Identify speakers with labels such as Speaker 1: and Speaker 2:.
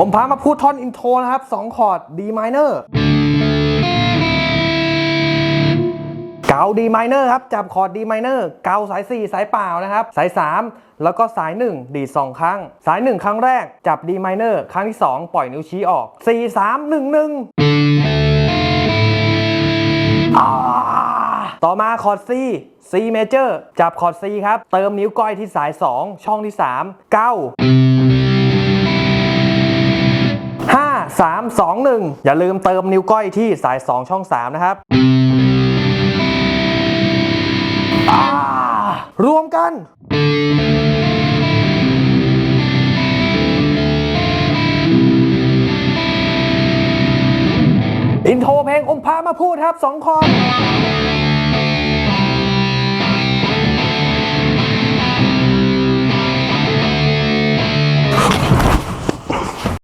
Speaker 1: ผมพามาพูดท่อนอินโทรนะครับ2คอร์ด D minor เกา D minor ครับ จับคอร์ด D minor เกาสาย 4 สายเปล่านะครับ สาย 3 แล้วก็สาย 1 ดีด2ครั้ง สาย 1 ครั้งแรกจับ D minor ครั้งที่ 2 ปล่อยนิ้วชี้ออก 4 3 1 1 ต่อมาคอร์ด C C major จับคอร์ด C ครับ เติมนิ้วก้อยที่สาย 2 ช่องที่ 3 9 3 2 1 อย่าลืมเติมนิ้วก้อยที่สาย 2 ช่อง 3 นะครับรวมกันอินโทรเพลงองค์พระมาพูดครับ2คองคอ